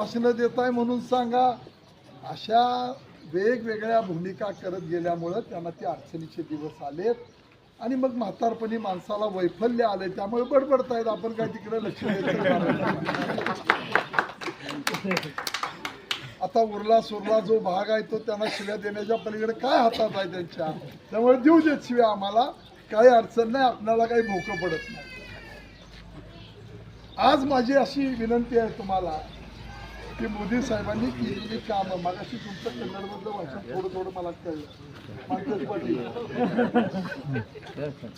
न देताय म्हणून सांगा. अशा वेगवेगळ्या भूमिका करत गेल्यामुळं त्यांना ते अडचणीचे दिवस आलेत. आणि मग म्हातारपणी माणसाला वैफल्य आले त्यामुळे बडबडतायत. आपण काय तिकडे लक्ष नाही. आता उरला सुरला जो भाग आहे तो त्यांना शिव्या देण्याच्या पलीकडे काय हातात आहे त्यांच्या? त्यामुळे देऊ देत शिव्या आम्हाला. काही अडचण नाही आपल्याला काही भोकं पडत नाही. आज माझी अशी विनंती आहे तुम्हाला की मोदी साहेबांनी केलेली कामं. मागाशी तुमचं कन्नडमधलं भाषण थोडं थोडं मला कळलं. पंकज पाटील.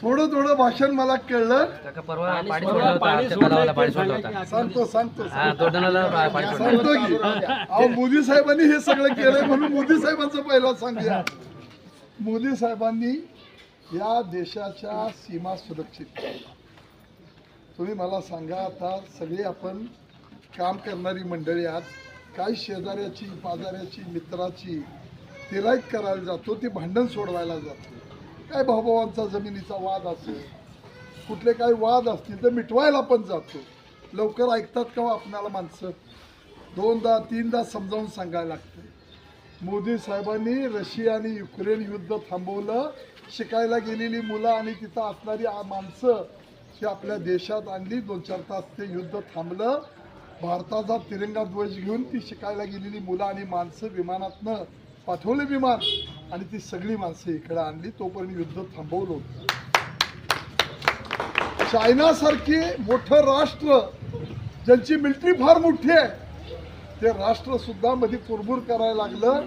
थोडं थोडं भाषण मला कळलं. काका परवा पाणी सोडलं होतं. आमच्या तलावाला पाणी सोडलं होतं. सांगतो सांगतो हा दोडणाला पाणी सोडलं सांगतो की अहो मोदी साहेबांनी हे सगळं केलंय म्हणून मोदी साहेबांचं पहिला सांगूया. मोदी साहेबांनी या देशाच्या सीमा सुरक्षित केल्या. तुम्ही मला सांगा आता सगळे आपण काम करणारी मंडळी आज काही शेजाऱ्याची पाजाऱ्याची मित्राची तिराईत करायला जातो ती भांडण सोडवायला जातो. काय भाऊभावांचा जमिनीचा वाद असेल कुठले काही वाद असतील तर मिटवायला पण जातो. लवकर ऐकतात का हो आपणाला माणसं? दोनदा तीनदा समजावून सांगायला लागतं मोदी साहेबांनी रशिया आणि युक्रेन युद्ध थांबवलं शिकायला गेलेली मुलं आणि तिथं असणारी आ- माणसं ही आपल्या देशात आणली दोन चार तास ते युद्ध थांबलं. भारताचा तिरंगा ध्वज घेऊन ती शिकायला गेलेली मुलं आणि माणसं विमानातनं पाठवले विमान आणि ती सगळी माणसं इकडे आणली. तोपर्यंत युद्ध थांबवलं होतं. चायनासारखे मोठं राष्ट्र ज्यांची मिलिटरी फार मोठी आहे ते राष्ट्र सुद्धा मध्ये कुरबुर करायला लागलं.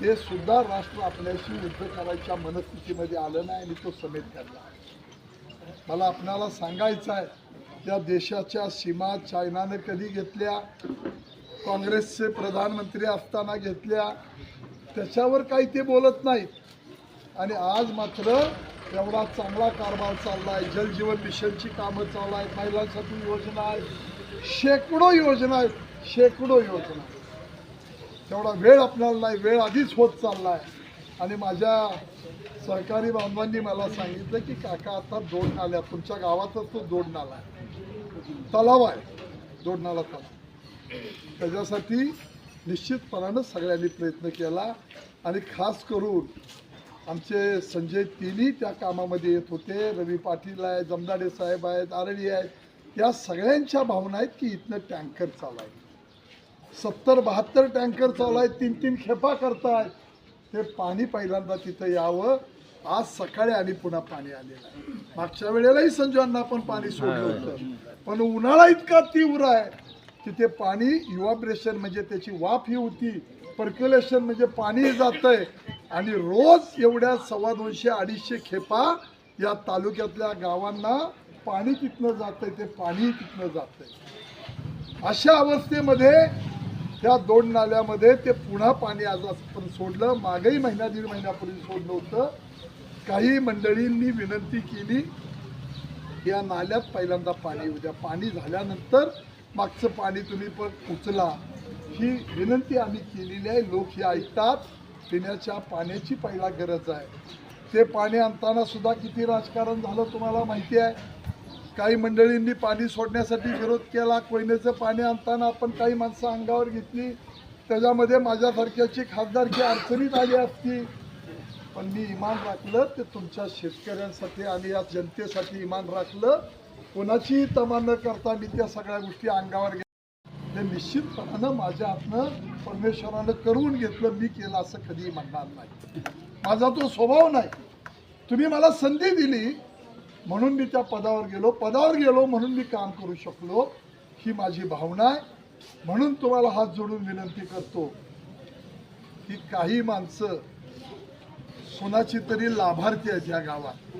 ते सुद्धा राष्ट्र आपल्याशी युद्ध करायच्या मनस्थितीमध्ये आलं नाही आणि तो समेत करला मला आपणाला सांगायचं आहे या देशाच्या सीमा चायनाने कधी घेतल्या? काँग्रेसचे प्रधानमंत्री असताना घेतल्या? त्याच्यावर काही ते बोलत नाहीत. आणि आज मात्र एवढा चांगला कारभार चालला आहे जलजीवन मिशनची कामं चालू आहेत महिलांसाठी योजना आहेत शेकडो योजना आहेत शेकडो योजना. तेवढा वेळ आपल्याला नाही वेळ आधीच होत चालला आहे आणि माझ्या सहकारी बांधवांनी मला सांगितलं की काका आता जोड नाल्या तुमच्या गावातच तो दोड नाला आहे. तलाव आहे दोड तलाव. त्याच्यासाठी निश्चितपणानं सगळ्यांनी प्रयत्न केला आणि खास करून आमचे संजय तिन्ही त्या कामामध्ये येत होते. रवी पाटील आहेत जमदाडे साहेब आहेत आरडी आहेत. या सगळ्यांच्या भावना आहेत की इथनं टँकर चालू आहे सत्तर बहात्तर टँकर चालू आहेत तीन तीन खेपा करतायत. ते पाणी पहिल्यांदा तिथं यावं. आज सकाळी आणि पुन्हा पाणी आलेलं आहे. मागच्या वेळेलाही संजयांना आपण पाणी सोडलं होतं. पण उन्हाळा इतका तीव्र आहे की ते पाणी युवाब्रेशन म्हणजे त्याची वाफ ही होती पर्क्युलेशन म्हणजे पाणी जातंय. आणि रोज एवढ्या सव्वा दोनशे अडीचशे खेपा या तालुक्यातल्या गावांना पाणी तिथनं जातंय ते पाणी तिथनं जातंय. अशा अवस्थेमध्ये त्या दोन नाल्यामध्ये ते पुन्हा पाणी आज पण सोडलं. मागही महिना दीड महिन्यापूर्वी सोडलं होतं. काही मंडळींनी विनंती केली या नाल्यात पहिल्यांदा पाणी येऊ द्या. पाणी झाल्यानंतर मागचं पाणी तुम्ही पण उचला. ही विनंती आम्ही केलेली आहे. लोक हे ऐकतात. पिण्याच्या पाण्याची पहिला गरज आहे. ते पाणी आणताना सुद्धा किती राजकारण झालं तुम्हाला माहिती आहे? काही मंडळींनी पाणी सोडण्यासाठी विरोध केला. कोयनेचं पाणी आणताना आपण काही माणसं अंगावर घेतली. त्याच्यामध्ये माझ्यासारख्याची खासदारकी अडचणीत आली असती. पण मी इमान राखलं ते तुमच्या शेतकऱ्यांसाठी आणि या जनतेसाठी इमान राखलं. कोणाचीही तमा न करता मी त्या सगळ्या गोष्टी अंगावर घेतल्या ते निश्चितपणानं माझ्या हातनं परमेश्वरानं करून घेतलं. मी केलं असं कधीही म्हणणार नाही. माझा तो स्वभाव नाही. तुम्ही मला संधी दिली. म्हणून मी त्या पदावर गेलो. पदावर गेलो म्हणून मी काम करू शकलो. ही माझी भावना आहे. म्हणून तुम्हाला हात जोडून विनंती करतो की काही माणसं सोनाची तरी लाभार्थी आहेत या गावात.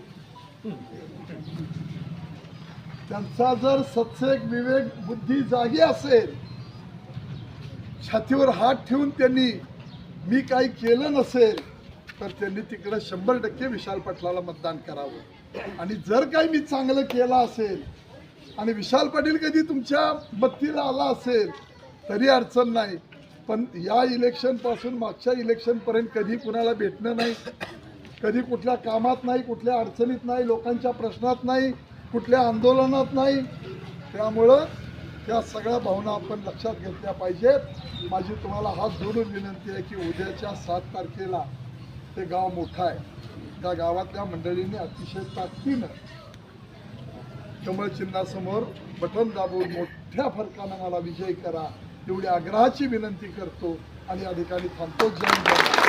त्यांचा जर सत्सेक विवेक बुद्धी जागी असेल छातीवर हात ठेवून त्यांनी मी काही केलं नसेल तर त्यांनी तिकडे शंभर टक्के विशाल पाटलाला मतदान करावं. आणि जर काही मी चांगलं केलं असेल आणि विशाल पाटील कधी तुमच्या बत्तीला आला असेल तरी अडचण नाही. पण या इलेक्शनपासून मागच्या इलेक्शनपर्यंत कधी कुणाला भेटणं नाही कधी कुठल्या कामात नाही कुठल्या अडचणीत नाही लोकांच्या प्रश्नात नाही कुठल्या आंदोलनात नाही. त्यामुळं त्या सगळ्या भावना आपण लक्षात घेतल्या पाहिजेत. माझी तुम्हाला हात जोडून विनंती आहे की उद्याच्या सात तारखेला ते गाव मोठं आहे. त्या गावातल्या मंडळींनी अतिशय ताकदीनं कमळ चिन्हासमोर बटन दाबून मोठ्या फरकानं मला विजय करा एवढी आग्रहाची विनंती करतो आणि या ठिकाणी थांबतो. जय जय